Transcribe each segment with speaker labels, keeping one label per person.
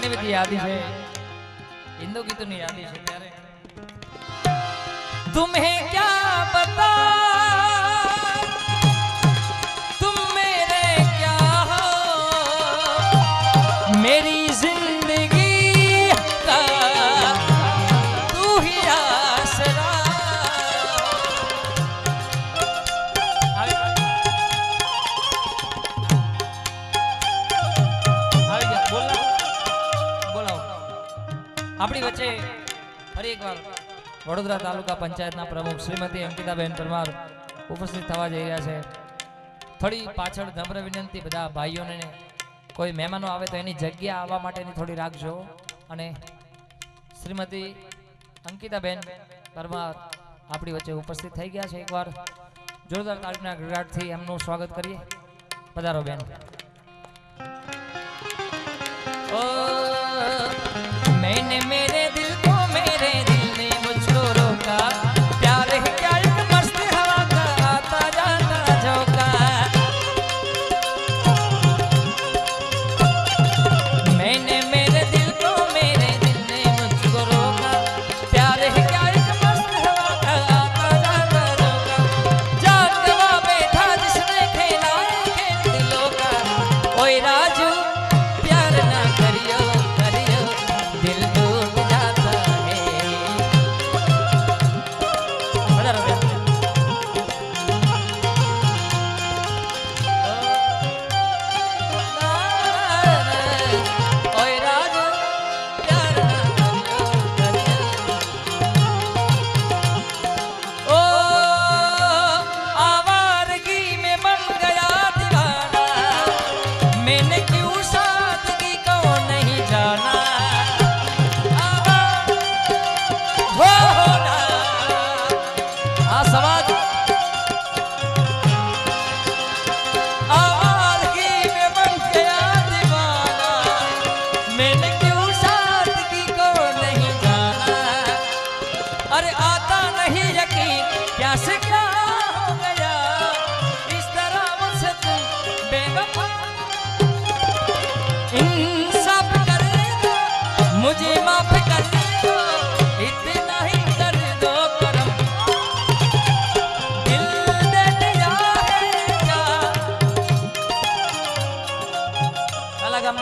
Speaker 1: घनी बड़ी तो याद है हिंदू की तो नहीं याद है। तुम्हें क्या पता? तुम मेरे क्या हो? मेरी ज़िंदगी આપણી વચ્ચે ફરી એકવાર વડોદરા તાલુકા પંચાયતના પ્રમુખ શ્રીમતી અંકિતાબેન પરમાર ઉપસ્થિત થવા જઈ રહ્યા છે. થોડી પાછળ નમ્ર વિનંતી બધા ભાઈઓને કોઈ મહેમાનો આવે તો એની જગ્યા આવવા માટેની થોડી રાખજો અને શ્રીમતી અંકિતાબેન પરમાર આપણી વચ્ચે ઉપસ્થિત થઈ ગયા છે એકવાર. જોરદાર તારીખના ગરગાટથી એમનું સ્વાગત કરીએ. પધારો બેન. ओ tiene que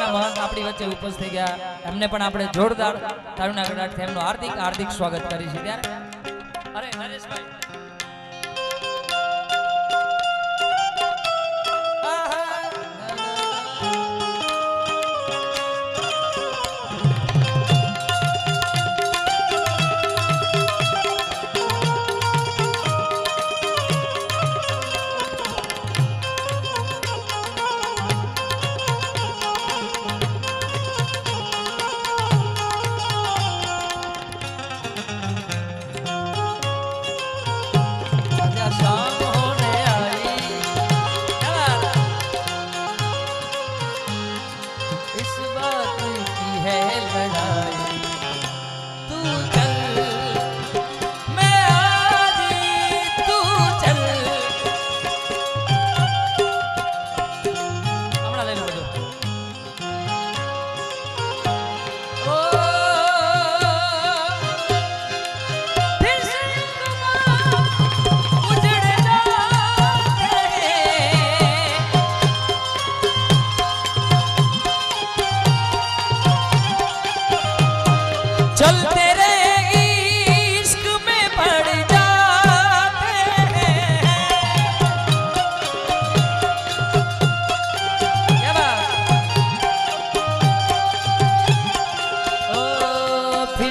Speaker 1: ગામના મહંત આપણી વચ્ચે ઉપસ્થિત થઈ ગયા. એમને પણ આપણે જોરદાર તારુના ગડાટથી એમનું હાર્દિક હાર્દિક સ્વાગત કરી છે ત્યારે અરે નરેશભાઈ ਬਣਾ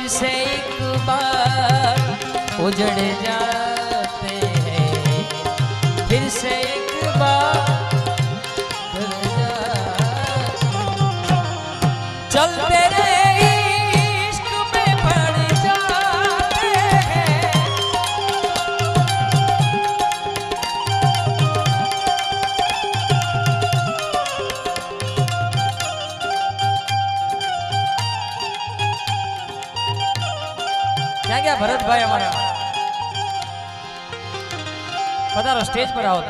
Speaker 1: ओ से एक बार उजड़ जाते हैं। फिर से एक बार चलते जाते- પધારો, સ્ટેજ પર આવો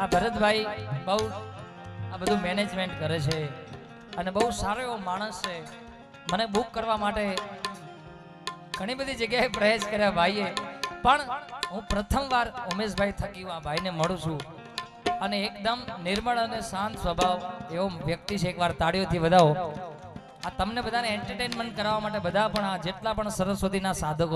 Speaker 1: આ ભરતભાઈ બહુ આ બધું મેનેજમેન્ટ કરે છે અને બહુ સારો એવો માણસ છે. મને બુક કરવા માટે ઘણી બધી જગ્યાએ પ્રયાસ કર્યા ભાઈએ. પણ હું પ્રથમવાર ઉમેશભાઈ થકી આ ભાઈને મળું છું. અને એકદમ નિર્મળ અને શાંત સ્વભાવ એવો વ્યક્તિ છે. એકવાર તાળીઓથી વધાવો. આ તમને બધાને એન્ટરટેનમેન્ટ કરાવવા માટે બધા પણ આ જેટલા પણ સરસ્વતીના સાધકો